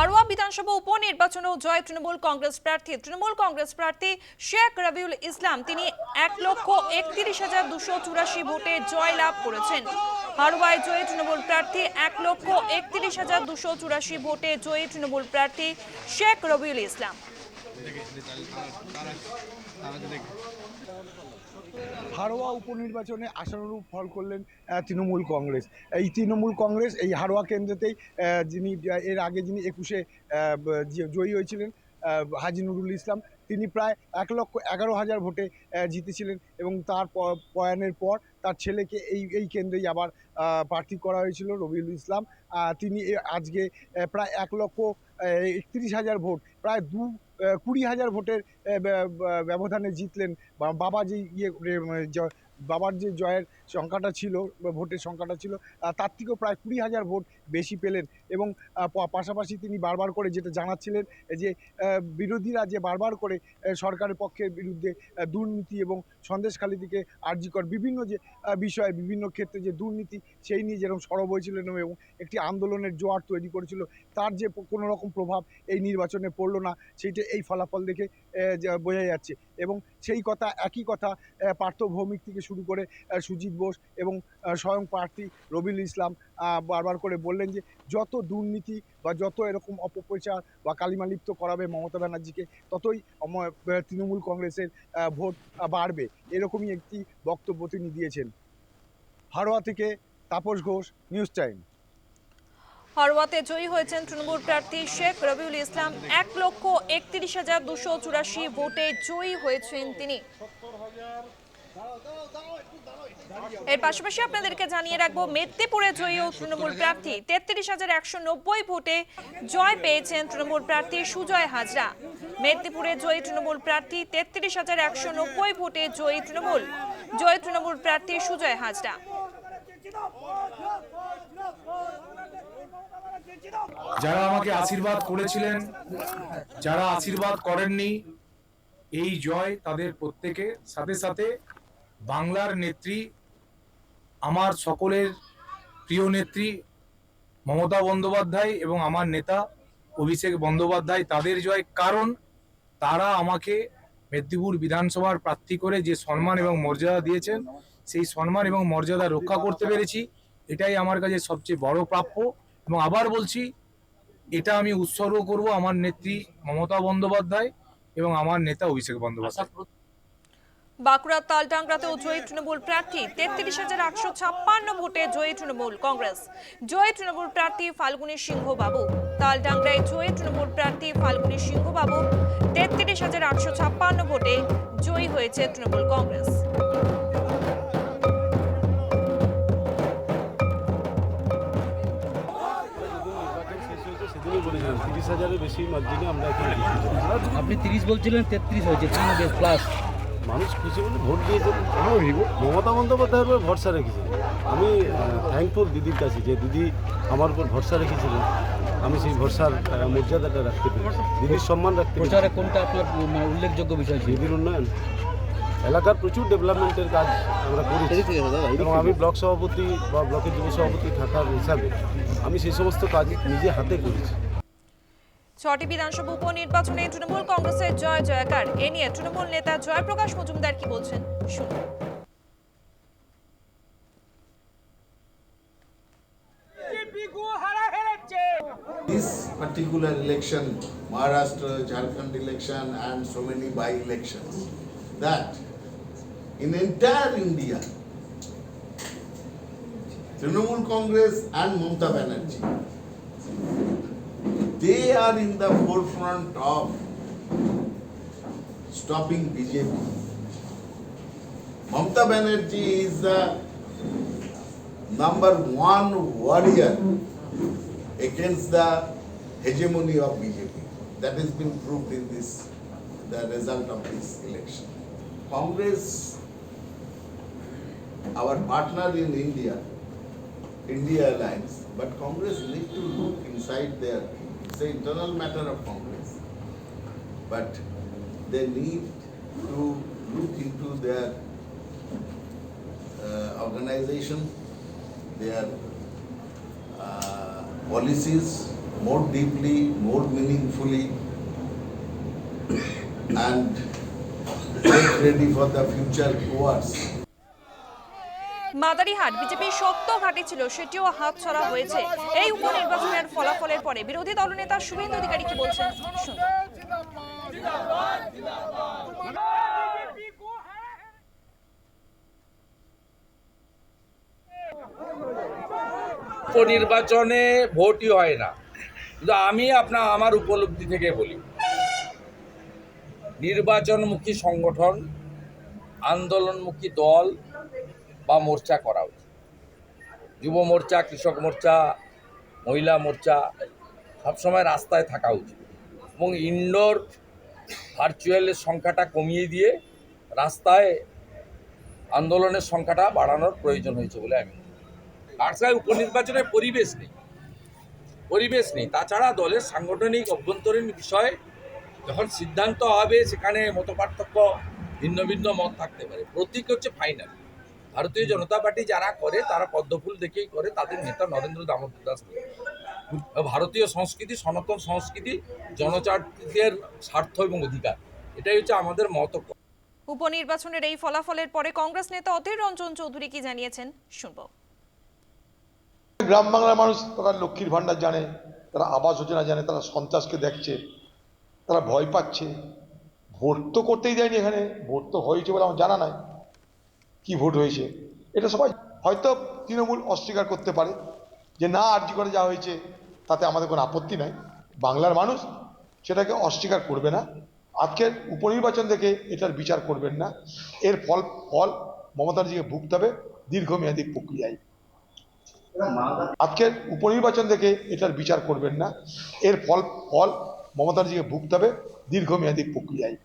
হারোয়া বিধানসভা উপনির্বাচনেও জয় তৃণমূল কংগ্রেস প্রার্থী। তৃণমূল কংগ্রেস প্রার্থী শেখ রবিউল ইসলাম, তিনি এক লক্ষ একত্রিশ হাজার দুশো চুরাশি ভোটে জয় লাভ করেছেন। হারোয়ায় জয়ী তৃণমূল প্রার্থী এক লক্ষ একত্রিশ হাজার দুশো চুরাশি ভোটে জয়ী তৃণমূল প্রার্থী শেখ রবিউল ইসলাম। হারোয়া উপনির্বাচনে আশানুরূপ ফল করলেন তৃণমূল কংগ্রেস। এই তৃণমূল কংগ্রেস এই হারোয়া কেন্দ্রতেই যিনি, এর আগে যিনি একুশে জয়ী হয়েছিলেন হাজি নুরুল ইসলাম, তিনি প্রায় এক লক্ষ এগারো হাজার ভোটে জিতেছিলেন এবং তার পয়ানের পর তার ছেলেকে এই এই কেন্দ্রেই আবার প্রার্থী করা হয়েছিল রবিউল ইসলাম। তিনি আজকে প্রায় এক লক্ষ একত্রিশ হাজার ভোট প্রায় দু কুড়ি হাজার ভোটের ব্যবধানে জিতলেন বাবা যে ইয়ে বাবার যে জয়ের সংখ্যাটা ছিল ভোটের সংখ্যাটা ছিল তার থেকেও প্রায় কুড়ি হাজার ভোট বেশি পেলেন এবং পাশাপাশি তিনি বারবার করে যেটা জানাচ্ছিলেন যে বিরোধীরা যে বারবার করে সরকারের পক্ষের বিরুদ্ধে দুর্নীতি এবং সন্দেশখালী থেকে আর্জিকর বিভিন্ন যে বিষয়ে, বিভিন্ন ক্ষেত্রে যে দুর্নীতি, সেই নিয়ে যেরকম সরব হয়েছিলেন এবং একটি আন্দোলনের জোয়ার তৈরি করেছিল, তার যে কোনো রকম প্রভাব এই নির্বাচনে পড়ল না, সেইটা এই ফলাফল দেখে বোঝা যাচ্ছে এবং সেই কথা, একই কথা পার্থ ভৌমিক থেকে শুরু করে সুজিত বোস এবং স্বয়ং প্রার্থী রবিউল ইসলাম বারবার করে বললেন যে যত দুর্নীতি বা যত এরকম অপপ্রচার বা কালিমালিপ্ত করাবে মমতা ব্যানার্জিকে, ততই তৃণমূল কংগ্রেসের ভোট বাড়বে। এরকমই একটি বক্তব্য তিনি দিয়েছেন। হারোয়া থেকে তাপস ঘোষ, নিউজ টাইম। হারোয়াতে জয়ী হয়েছেন তৃণমূল প্রার্থী শেখ রবিউল ইসলাম। এক লক্ষ একত্রিশ হাজার দুশো চুরাশি ভোটে জয়ী হয়েছেন তিনি। এর পাশাপাশি আপনাদেরকে জানিয়ে রাখব, মেদিনীপুরে জয়ী তৃণমূল প্রার্থী তেত্রিশ হাজার একশো নব্বই ভোটে জয় পেয়েছেন তৃণমূল প্রার্থী সুজয় হাজরা। মেদিনীপুরে জয়ী তৃণমূল প্রার্থী তেত্রিশ হাজার একশো নব্বই ভোটে জয়ী তৃণমূল জয়ী তৃণমূল প্রার্থী সুজয় হাজরা। যারা আমাকে আশীর্বাদ করেছিলেন, যারা আশীর্বাদ করেননি, এই জয় তাদের প্রত্যেকে সাথে সাথে বাংলার নেত্রী, আমার সকলের প্রিয় নেত্রী মমতা বন্দ্যোপাধ্যায় এবং আমার নেতা অভিষেক বন্দ্যোপাধ্যায়, তাদের জয়। কারণ তারা আমাকে মেদিনীপুর বিধানসভার প্রার্থী করে যে সম্মান এবং মর্যাদা দিয়েছেন, সেই সম্মান এবং মর্যাদা রক্ষা করতে পেরেছি। এটাই আমার কাছে সবচেয়ে বড় প্রাপ্য এবং আবার বলছি, এটা আমি উৎসর্গ করব আমার নেত্রী মমতা বন্দ্যোপাধ্যায় এবং আমার নেতা অভিষেক বন্দ্যোপাধ্যায়। বাঁকুড়ার তালডাংরাতেও জয়ী তৃণমূল প্রার্থী তেত্রিশ হাজার আটশো ছাপ্পান্ন ভোটে জয়ী তৃণমূল কংগ্রেস। জয়ী তৃণমূল প্রার্থী ফাল্গুনী সিংহ বাবু তালডাংরায় জয়ী তৃণমূল প্রার্থী ফাল্গুনী সিংহ বাবু তেত্রিশ হাজার আটশো ছাপ্পান্ন ভোটে জয়ী হয়েছে তৃণমূল কংগ্রেস। বলেছিলাম তিরিশ হাজারের বেশি মার্জিনে আমরা আপনি তিরিশ বলছিলেন তেত্রিশ হয়েছে তিন প্লাস মানুষ খুশি বলে ভোট দিয়েছেন মমতা বন্দ্যোপাধ্যায়ের উপর ভরসা রেখেছিলেন আমি থ্যাঙ্কফুল দিদির কাছে যে দিদি আমার উপর ভরসা রেখেছিলেন আমি সেই ভরসার মর্যাদাটা রাখতে পেরেছি। দিদির সম্মান রাখতে পেরেছি। কোনটা আপনার মানে উল্লেখযোগ্য বিষয় দিদির উন্নয়ন। এলাকার প্রচুর ডেভেলপমেন্টের কাজ আমরা করেছি। এবং আমি ব্লক সভাপতি বা ব্লকের যুব সভাপতি থাকার হিসাবে আমি সেই সমস্ত কাজ নিজে হাতে করেছি। ছটি বিধানসভা উপনির্বাচনে তৃণমূল কংগ্রেসের জয় জয়কার এ নিয়ে তৃণমূল নেতা জয়প্রকাশ মজুমদার কি বলছেন শুনুন This particular election, Maharashtra, Jharkhand election and so many by-elections, that in entire India, Trinamool Congress and Mamata Banerjee, they are in the forefront of stopping BJP. Mamata Banerjee is the number one warrior against the hegemony of BJP. That has been proved in this, the result of this election. Congress, our partner in India, India Alliance, but Congress need to look inside their, it's an internal matter of Congress. But they need to look into their uh, organization, their uh, policies, more deeply, more meaningfully, and get ready for the future towards Madarihat বিজেপির শক্ত ঘাঁটি ছিল, সেটিও হাতছাড়া হয়েছে। এই উপনির্বাচনের ফলাফলের পরে বিরোধী দলনেতা শুভেন্দু অধিকারী কি বলছেন? উপনির্বাচনে ভোটই হয় না। কিন্তু আমি আপনার, আমার উপলব্ধি থেকে বলি, নির্বাচনমুখী সংগঠন, আন্দোলনমুখী দল বা মোর্চা করা উচিত। যুব মোর্চা, কৃষক মোর্চা, মহিলা মোর্চা, সবসময় রাস্তায় থাকা উচিত এবং ইনডোর ভার্চুয়ালের সংখ্যাটা কমিয়ে দিয়ে রাস্তায় আন্দোলনের সংখ্যাটা বাড়ানোর প্রয়োজন হয়েছে বলে আমি করি। বার্সায় উপনির্বাচনের পরিবেশ নেই পরিবেশ নেই। তাছাড়া দলের সাংগঠনিক অভ্যন্তরীণ বিষয়ে যখন সিদ্ধান্ত হবে, সেখানে মতপার্থক্য ভিন্ন ভিন্ন মত থাকতে পারে। প্রতীক হচ্ছে ফাইনাল ভারতীয় জনতা পার্টি যারা করে তারা পদ্মফুল দেখেই করে তাদের নেতা নরেন্দ্র দামোদর দাস। ভারতীয় সংস্কৃতি সনাতন সংস্কৃতি জনজাতিদের স্বার্থ এবং অধিকার। এটাই হচ্ছে আমাদের মত। উপনির্বাচনের এই ফলাফলের পরে কংগ্রেস নেতা অধীর রঞ্জন চৌধুরী কি জানিয়েছেন? শুনব। গ্রাম বাংলার মানুষ তারা লক্ষ্মীর ভাণ্ডার জানে তারা আবাস যোজনা জানে তারা সন্ত্রাসকে দেখছে তারা ভয় পাচ্ছে। ভোট তো করতেই দেয়নি এখানে ভোট তো হয়েছে বলে আমার জানা নাই। কি ভোট হয়েছে? এটা সবাই হয়তো তৃণমূল অস্বীকার করতে পারে যে না আর্জি করে যা হয়েছে, তাতে আমাদের কোনো আপত্তি নাই। বাংলার মানুষ সেটাকে অস্বীকার করবে না। আজকের উপনির্বাচন দেখে এটার বিচার করবেন না। এর ফল ফল মমতা ব্যানার্জিকে ভুগতে হবে দীর্ঘমেয়াদী প্রক্রিয়ায়। আজকের উপনির্বাচন দেখে এটার বিচার করবেন না। এর ফল ফল মমতা ব্যানার্জিকে ভুগতে হবে দীর্ঘমেয়াদী প্রক্রিয়ায়।